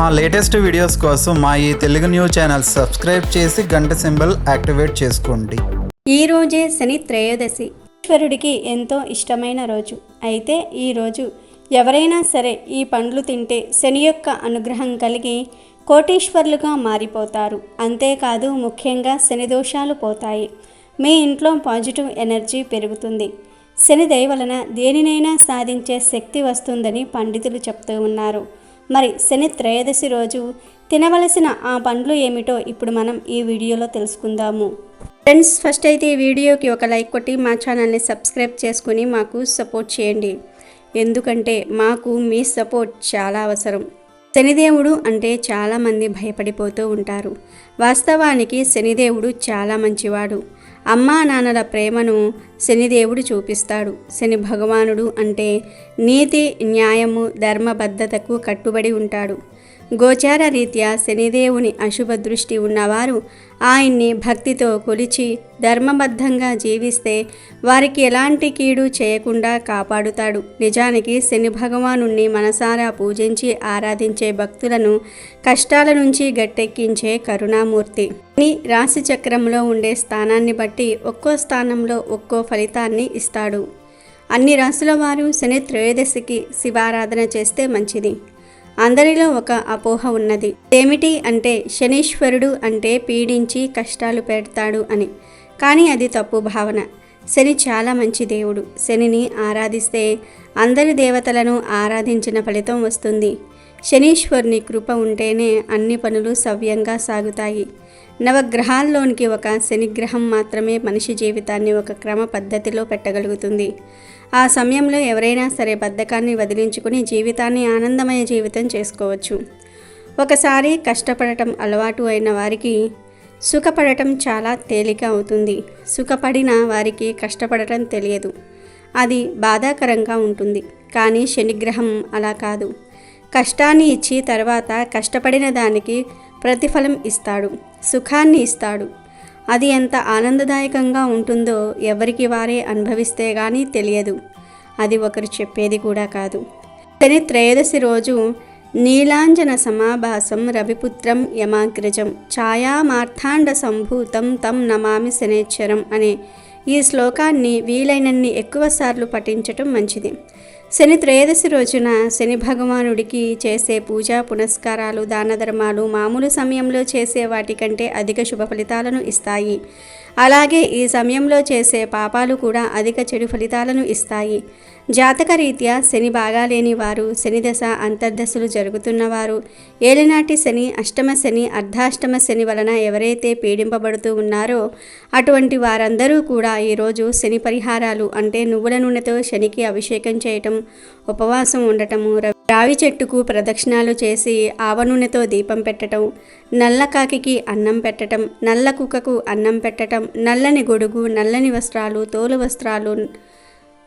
మా latest videos కోసం మా ఈ తెలుగు న్యూస్ ఛానల్ సబ్స్క్రైబ్ చేసి గంట సింబల్ యాక్టివేట్ చేసుకోండి. ఈ రోజే శని త్రయోదశి. ఈశ్వరుడికి ఎంతో ఇష్టమైన రోజు. అయితే ఈ రోజు ఎవరైనా సరే ఈ పండ్లు తింటే శని యొక్క అనుగ్రహం కలిగి కోటీశ్వర్లుగా మారిపోతారు. అంతేకాదు ముఖ్యంగా శని దోషాలు పోతాయి. మీ ఇంట్లో పాజిటివ్ ఎనర్జీ పెరుగుతుంది. శని దయ వలన దేనినైనా సాధించే శక్తి వస్తుందని పండితులు చెప్తూ ఉన్నారు. మరి శని త్రయోదశి రోజు తినవలసిన ఆ పండ్లు ఏమిటో ఇప్పుడు మనం ఈ వీడియోలో తెలుసుకుందాము. ఫ్రెండ్స్ ఫస్ట్ అయితే ఈ వీడియోకి ఒక లైక్ కొట్టి మా ఛానల్ని సబ్స్క్రైబ్ చేసుకుని మాకు సపోర్ట్ చేయండి. ఎందుకంటే మాకు మీ సపోర్ట్ చాలా అవసరం. శనిదేవుడు అంటే చాలామంది భయపడిపోతూ ఉంటారు. వాస్తవానికి శనిదేవుడు చాలా మంచివాడు. అమ్మా నాన్నల ప్రేమను శనిదేవుడు చూపిస్తాడు. శని భగవానుడు అంటే నీతి న్యాయము ధర్మబద్ధతకు కట్టుబడి ఉంటాడు. గోచార రీత్యా శనిదేవుని అశుభ దృష్టి ఉన్నవారు ఆయన్ని భక్తితో కొలిచి ధర్మబద్ధంగా జీవిస్తే వారికి ఎలాంటి కీడు చేయకుండా కాపాడుతాడు. నిజానికి శని భగవానుణ్ణి మనసారా పూజించి ఆరాధించే భక్తులను కష్టాల నుంచి గట్టెక్కించే కరుణామూర్తి. శని రాశి చక్రంలో ఉండే స్థానాన్ని బట్టి ఒక్కో స్థానంలో ఒక్కో ఫలితాన్ని ఇస్తాడు. అన్ని రాశుల వారు శని త్రయోదశికి శివారాధన చేస్తే మంచిది. అందరిలో ఒక అపోహ ఉన్నది. ఏమిటి అంటే శనీశ్వరుడు అంటే పీడించి కష్టాలు పెడతాడు అని. కానీ అది తప్పు భావన. శని చాలా మంచి దేవుడు. శనిని ఆరాధిస్తే అందరి దేవతలను ఆరాధించిన ఫలితం వస్తుంది. శనీశ్వరుని కృప ఉంటేనే అన్ని పనులు సవ్యంగా సాగుతాయి. నవగ్రహాల్లోనికి ఒక శనిగ్రహం మాత్రమే మనిషి జీవితాన్ని ఒక క్రమ పద్ధతిలో పెట్టగలుగుతుంది. ఆ సమయంలో ఎవరైనా సరే బద్ధకాన్ని వదిలించుకుని జీవితాన్ని ఆనందమయ జీవితం చేసుకోవచ్చు. ఒకసారి కష్టపడటం అలవాటు అయిన వారికి సుఖపడటం చాలా తేలిక అవుతుంది. సుఖపడిన వారికి కష్టపడటం తెలియదు. అది బాధాకరంగా ఉంటుంది. కానీ శనిగ్రహం అలా కాదు. కష్టాన్ని ఇచ్చి తర్వాత కష్టపడిన దానికి ప్రతిఫలం ఇస్తాడు. సుఖాన్ని ఇస్తాడు. అది ఎంత ఆనందదాయకంగా ఉంటుందో ఎవరికి వారే అనుభవిస్తే గానీ తెలియదు. అది ఒకరు చెప్పేది కూడా కాదు. శని త్రయోదశి రోజు నీలాంజన సమాభాసం రవిపుత్రం యమాగ్రజం ఛాయామార్థాండ సంభూతం తం నమామి శనేశ్వరం అనే ఈ శ్లోకాన్ని వీలైనన్ని ఎక్కువసార్లు పఠించటం మంచిది. శని త్రయోదశి రోజున శని భగవానుడికి చేసే పూజా పునస్కారాలు దాన ధర్మాలు మామూలు సమయంలో చేసే వాటికంటే అధిక శుభ ఫలితాలను ఇస్తాయి. అలాగే ఈ సమయంలో చేసే పాపాలు కూడా అధిక చెడు ఫలితాలను ఇస్తాయి. జాతక రీత్యా శని బాగాలేని వారు శని దశ అంతర్దశలు జరుగుతున్నవారు. ఏలినాటి శని అష్టమ శని అర్ధాష్టమ శని వలన ఎవరైతే పీడింపబడుతూ ఉన్నారో అటువంటి వారందరూ కూడా ఈరోజు శని పరిహారాలు అంటే నువ్వుల నూనెతో శనికి అభిషేకం చేయటం ఉపవాసం ఉండటము రావి చెట్టుకు ప్రదక్షిణాలు చేసి ఆవ నూనెతో దీపం పెట్టటం నల్ల కాకికి అన్నం పెట్టటం నల్ల కుక్కకు అన్నం పెట్టటం నల్లని గొడుగు నల్లని వస్త్రాలు తోలు వస్త్రాలు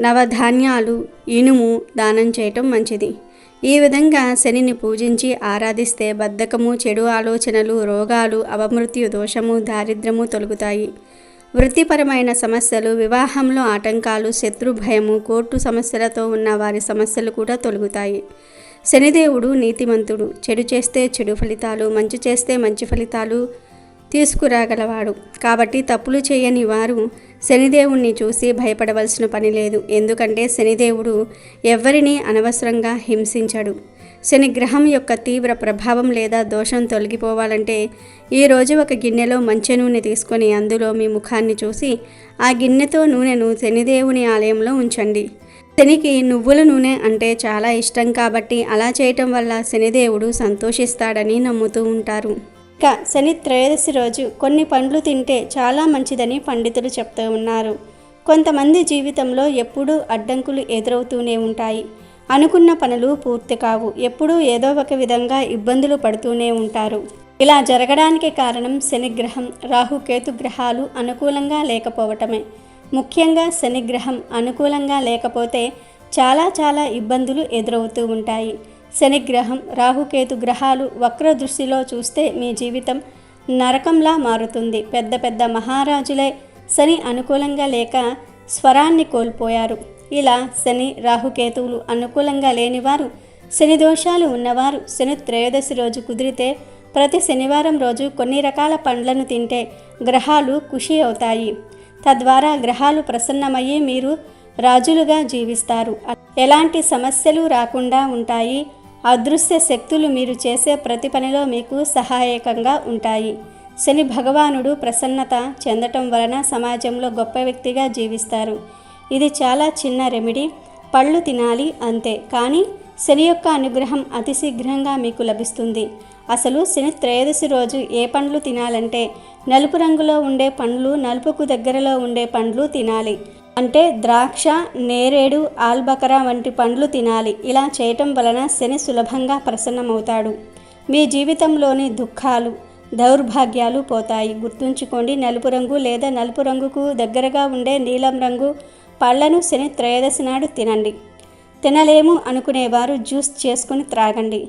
నవధాన్యాలు ఇనుము దానం చేయటం మంచిది. ఈ విధంగా శనిని పూజించి ఆరాధిస్తే బద్ధకము చెడు ఆలోచనలు రోగాలు అవమృత్యు దోషము దారిద్రము తొలగుతాయి. వృత్తిపరమైన సమస్యలు వివాహంలో ఆటంకాలు శత్రు భయము కోర్టు సమస్యలతో ఉన్న వారి సమస్యలు కూడా తొలగుతాయి. శనిదేవుడు నీతిమంతుడు. చెడు చేస్తే చెడు ఫలితాలు మంచి చేస్తే మంచి ఫలితాలు తీసుకురాగలవాడు. కాబట్టి తప్పులు చేయని వారు శనిదేవుణ్ణి చూసి భయపడవలసిన పని లేదు. ఎందుకంటే శనిదేవుడు ఎవ్వరినీ అనవసరంగా హింసించడు. శని గ్రహం యొక్క తీవ్ర ప్రభావం లేదా దోషం తొలగిపోవాలంటే ఈరోజు ఒక గిన్నెలో మంచి నూనె తీసుకొని అందులో మీ ముఖాన్ని చూసి ఆ గిన్నెతో నూనెను శనిదేవుని ఆలయంలో ఉంచండి. శనికి నువ్వుల నూనె అంటే చాలా ఇష్టం కాబట్టి అలా చేయటం వల్ల శనిదేవుడు సంతోషిస్తాడని నమ్ముతూ ఉంటారు. ఇక శని త్రయోదశి రోజు కొన్ని పండ్లు తింటే చాలా మంచిదని పండితులు చెప్తూ ఉన్నారు. కొంతమంది జీవితంలో ఎప్పుడూ అడ్డంకులు ఎదురవుతూనే ఉంటాయి. అనుకున్న పనులు పూర్తి కావు. ఎప్పుడూ ఏదో ఒక విధంగా ఇబ్బందులు పడుతూనే ఉంటారు. ఇలా జరగడానికి కారణం శనిగ్రహం రాహుకేతు గ్రహాలు అనుకూలంగా లేకపోవటమే. ముఖ్యంగా శనిగ్రహం అనుకూలంగా లేకపోతే చాలా చాలా ఇబ్బందులు ఎదురవుతూ ఉంటాయి. శనిగ్రహం రాహుకేతు గ్రహాలు వక్ర దృష్టిలో చూస్తే మీ జీవితం నరకంలా మారుతుంది. పెద్ద పెద్ద మహారాజులే శని అనుకూలంగా లేక స్వరాన్ని కోల్పోయారు. ఇలా శని రాహుకేతువులు అనుకూలంగా లేనివారు శని దోషాలు ఉన్నవారు శని త్రయోదశి రోజు కుదిరితే ప్రతి శనివారం రోజు కొన్ని రకాల పండ్లను తింటే గ్రహాలు ఖుషి అవుతాయి. తద్వారా గ్రహాలు ప్రసన్నమయ్యి మీరు రాజులుగా జీవిస్తారు. ఎలాంటి సమస్యలు రాకుండా ఉంటాయి. అదృశ్య శక్తులు మీరు చేసే ప్రతి పనిలో మీకు సహాయకంగా ఉంటాయి. శని భగవానుడు ప్రసన్నత చెందటం వలన సమాజంలో గొప్ప వ్యక్తిగా జీవిస్తారు. ఇది చాలా చిన్న రెమెడీ. పళ్ళు తినాలి అంతే. కానీ శని యొక్క అనుగ్రహం అతి శీఘ్రంగా మీకు లభిస్తుంది. అసలు శని త్రయోదశి రోజు ఏ పండ్లు తినాలంటే నలుపు రంగులో ఉండే పండ్లు నలుపుకు దగ్గరలో ఉండే పండ్లు తినాలి. అంటే ద్రాక్ష నేరేడు ఆల్బకరా వంటి పండ్లు తినాలి. ఇలా చేయటం వలన శని సులభంగా ప్రసన్నమవుతాడు. మీ జీవితంలోని దుఃఖాలు దౌర్భాగ్యాలు పోతాయి. గుర్తుంచుకోండి నలుపు రంగు లేదా నలుపు రంగుకు దగ్గరగా ఉండే నీలం రంగు పళ్ళను శని త్రయోదశి నాడు తినండి. తినలేము అనుకునేవారు జ్యూస్ చేసుకుని త్రాగండి.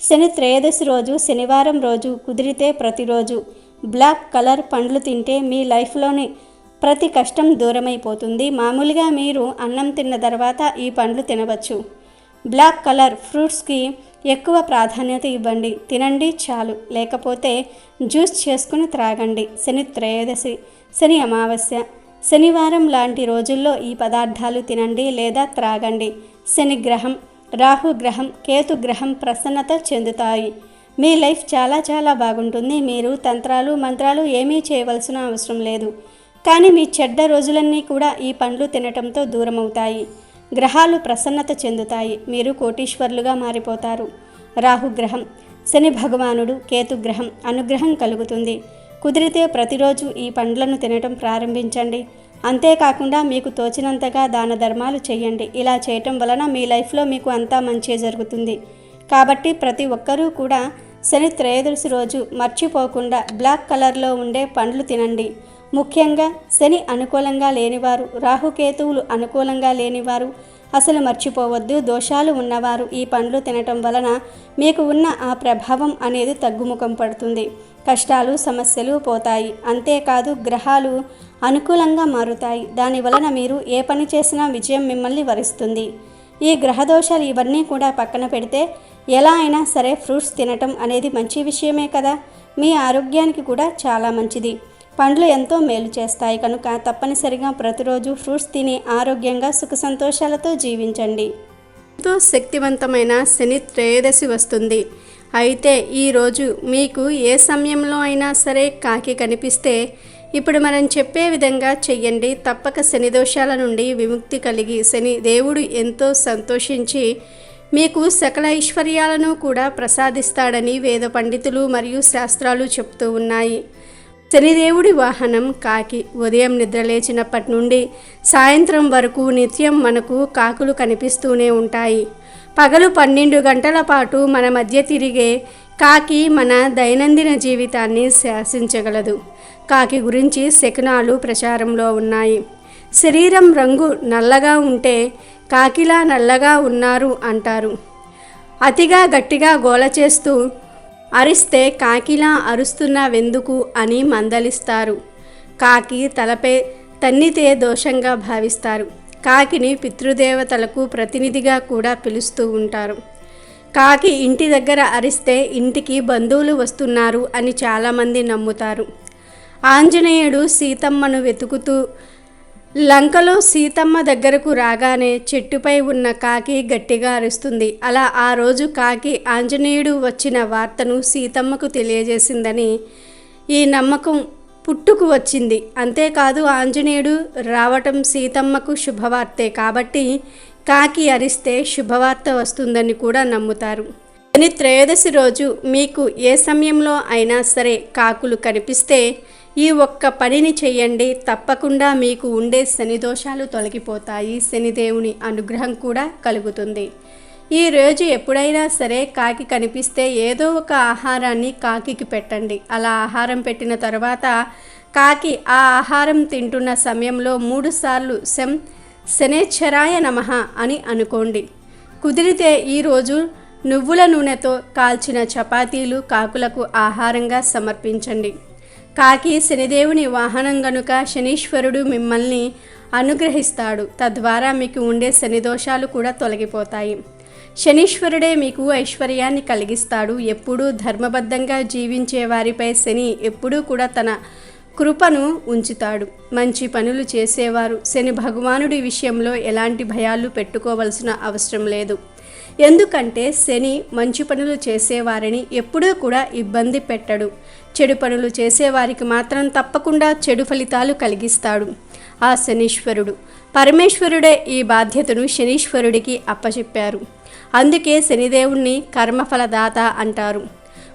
శని త్రయోదశి రోజు శనివారం రోజు కుదిరితే ప్రతిరోజు బ్లాక్ కలర్ పండ్లు తింటే మీ లైఫ్లోని ప్రతి కష్టం దూరమైపోతుంది. మామూలుగా మీరు అన్నం తిన్న తర్వాత ఈ పండ్లు తినవచ్చు. బ్లాక్ కలర్ ఫ్రూట్స్కి ఎక్కువ ప్రాధాన్యత ఇవ్వండి. తినండి చాలు. లేకపోతే జ్యూస్ చేసుకుని త్రాగండి. శని త్రయోదశి శని అమావాస్య. శనివారం లాంటి రోజుల్లో ఈ పదార్థాలు తినండి లేదా త్రాగండి. శని గ్రహం రాహు గ్రహం కేతు గ్రహం ప్రసన్నత చెందుతాయి. మీ లైఫ్ చాలా చాలా బాగుంటుంది. మీరు తంత్రాలు మంత్రాలు ఏమీ చేయవలసిన అవసరం లేదు. కానీ మీ చెడ్డ రోజులన్నీ కూడా ఈ పండ్లు తినటంతో దూరమవుతాయి. గ్రహాలు ప్రసన్నత చెందుతాయి. మీరు కోటీశ్వర్లుగా మారిపోతారు. రాహుగ్రహం శని భగవానుడు కేతుగ్రహం అనుగ్రహం కలుగుతుంది. కుదిరితే ప్రతిరోజు ఈ పండ్లను తినటం ప్రారంభించండి. అంతేకాకుండా మీకు తోచినంతగా దాన ధర్మాలు చేయండి. ఇలా చేయటం వలన మీ లైఫ్లో మీకు అంతా మంచి జరుగుతుంది. కాబట్టి ప్రతి ఒక్కరూ కూడా శని త్రయోదశి రోజు మర్చిపోకుండా బ్లాక్ కలర్లో ఉండే పండ్లు తినండి. ముఖ్యంగా శని అనుకూలంగా లేనివారు రాహుకేతువులు అనుకూలంగా లేనివారు అసలు మర్చిపోవద్దు దోషాలు ఉన్నవారు ఈ పండ్లు తినటం వలన మీకు ఉన్న ఆ ప్రభావం అనేది తగ్గుముఖం పడుతుంది. కష్టాలు సమస్యలు పోతాయి. అంతేకాదు గ్రహాలు అనుకూలంగా మారుతాయి. దాని వలన మీరు ఏ పని చేసినా విజయం మిమ్మల్ని వరిస్తుంది. ఈ గ్రహదోషాలు ఇవన్నీ కూడా పక్కన పెడితే ఎలా అయినా సరే ఫ్రూట్స్ తినటం అనేది మంచి విషయమే కదా. మీ ఆరోగ్యానికి కూడా చాలా మంచిది. పండ్లు ఎంతో మేలు చేస్తాయి కనుక తప్పనిసరిగా ప్రతిరోజు ఫ్రూట్స్ తిని ఆరోగ్యంగా సుఖ సంతోషాలతో జీవించండి. ఎంతో శక్తివంతమైన శని త్రయోదశి వస్తుంది. అయితే ఈరోజు మీకు ఏ సమయంలో అయినా సరే కాకి కనిపిస్తే ఇప్పుడు మనం చెప్పే విధంగా చెయ్యండి. తప్పక శని దోషాల నుండి విముక్తి కలిగి శని దేవుడు ఎంతో సంతోషించి మీకు సకల ఐశ్వర్యాలను కూడా ప్రసాదిస్తాడని వేద పండితులు మరియు శాస్త్రాలు చెప్తూ ఉన్నాయి. శనిదేవుడి వాహనం కాకి ఉదయం నిద్రలేచినప్పటి నుండి సాయంత్రం వరకు నిత్యం మనకు కాకులు కనిపిస్తూనే ఉంటాయి. పగలు పన్నెండు గంటల పాటు మన మధ్య తిరిగే కాకి మన దైనందిన జీవితాన్ని శాసించగలదు. కాకి గురించి శకునాలు ప్రచారంలో ఉన్నాయి. శరీరం రంగు నల్లగా ఉంటే కాకిలా నల్లగా ఉన్నారు అంటారు. అతిగా గట్టిగా గోల చేస్తూ అరిస్తే కాకిలా అరుస్తున్నావెందుకు అని మందలిస్తారు. కాకి తలపై తన్నితే దోషంగా భావిస్తారు. కాకిని పితృదేవతలకు ప్రతినిధిగా కూడా పిలుస్తూ ఉంటారు. కాకి ఇంటి దగ్గర అరిస్తే ఇంటికి బంధువులు వస్తున్నారు అని చాలామంది నమ్ముతారు. ఆంజనేయుడు సీతమ్మను వెతుకుతూ లంకలో సీతమ్మ దగ్గరకు రాగానే చెట్టుపై ఉన్న కాకి గట్టిగా అరుస్తుంది. అలా ఆ రోజు కాకి ఆంజనేయుడు వచ్చిన వార్తను సీతమ్మకు తెలియజేసిందని ఈ నమ్మకం పుట్టుకు వచ్చింది. అంతేకాదు ఆంజనేయుడు రావటం సీతమ్మకు శుభవార్తే కాబట్టి కాకి అరిస్తే శుభవార్త వస్తుందని కూడా నమ్ముతారు. కానీ త్రయోదశి రోజు మీకు ఏ సమయంలో అయినా సరే కాకులు కనిపిస్తే ఈ ఒక్క పనిని చేయండి తప్పకుండా మీకు ఉండే శని దోషాలు తొలగిపోతాయి శనిదేవుని అనుగ్రహం కూడా కలుగుతుంది. ఈ రోజు ఎప్పుడైనా సరే కాకి కనిపిస్తే ఏదో ఒక ఆహారాన్ని కాకికి పెట్టండి. అలా ఆహారం పెట్టిన తర్వాత కాకి ఆ ఆహారం తింటున్న సమయంలో మూడుసార్లు శం శనేశ్వరాయ నమః అని అనుకోండి. కుదిరితే ఈరోజు నువ్వుల నూనెతో కాల్చిన చపాతీలు కాకులకు ఆహారంగా సమర్పించండి. కాకి శనిదేవుని వాహనం గనుక శనీశ్వరుడు మిమ్మల్ని అనుగ్రహిస్తాడు తద్వారా మీకు ఉండే శని దోషాలు కూడా తొలగిపోతాయి. శనీశ్వరుడే మీకు ఐశ్వర్యాన్ని కలిగిస్తాడు. ఎప్పుడూ ధర్మబద్ధంగా జీవించే వారిపై శని ఎప్పుడూ కూడా తన కృపను ఉంచుతాడు. మంచి పనులు చేసేవారు. శని భగవానుడి విషయంలో ఎలాంటి భయాలు పెట్టుకోవలసిన అవసరం లేదు. ఎందుకంటే శని మంచి పనులు చేసేవారిని ఎప్పుడూ కూడా ఇబ్బంది పెట్టడు. చెడు పనులు చేసేవారికి మాత్రం తప్పకుండా చెడు ఫలితాలు కలిగిస్తాడు. ఆ శనీశ్వరుడు. పరమేశ్వరుడే ఈ బాధ్యతను శనీశ్వరుడికి అప్పచెప్పారు. అందుకే శనిదేవుణ్ణి కర్మఫలదాత అంటారు.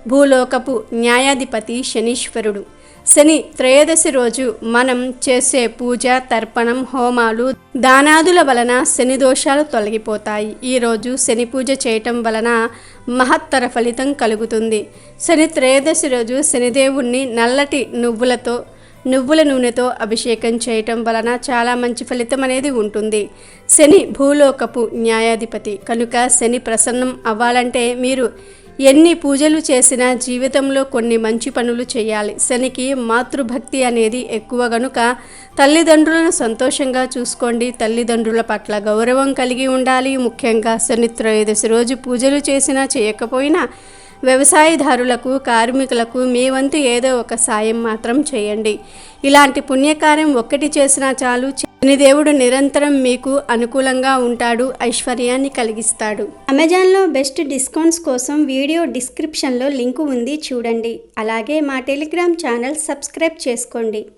భూలోకపు న్యాయాధిపతి శనీశ్వరుడు. శని త్రయోదశి రోజు మనం చేసే పూజ తర్పణం హోమాలు దానాదుల వలన శని దోషాలు తొలగిపోతాయి. ఈరోజు శని పూజ చేయటం వలన మహత్తర ఫలితం కలుగుతుంది. శని త్రయోదశి రోజు శనిదేవుణ్ణి నల్లటి నువ్వులతో నువ్వుల నూనెతో అభిషేకం చేయటం వలన చాలా మంచి ఫలితం అనేది ఉంటుంది. శని భూలోకపు న్యాయాధిపతి. కనుక శని ప్రసన్నం అవ్వాలంటే మీరు ఎన్ని పూజలు చేసినా జీవితంలో కొన్ని మంచి పనులు చేయాలి. శనికి మాతృభక్తి అనేది ఎక్కువ గనుక తల్లిదండ్రులను సంతోషంగా చూసుకోండి. తల్లిదండ్రుల పట్ల గౌరవం కలిగి ఉండాలి. ముఖ్యంగా శని త్రయోదశి రోజు పూజలు చేసినా చేయకపోయినా వ్యవసాయదారులకు కార్మికులకు మీ వంతు ఏదో ఒక సాయం మాత్రం చేయండి. ఇలాంటి పుణ్యకార్యం ఒక్కటి చేసినా చాలు. శనిదేవుడు నిరంతరం మీకు అనుకూలంగా ఉంటాడు ఐశ్వర్యాన్ని కలిగిస్తాడు. అమెజాన్లో బెస్ట్ డిస్కౌంట్స్ కోసం వీడియో డిస్క్రిప్షన్లో లింకు ఉంది చూడండి. అలాగే మా టెలిగ్రామ్ ఛానల్ సబ్స్క్రైబ్ చేసుకోండి.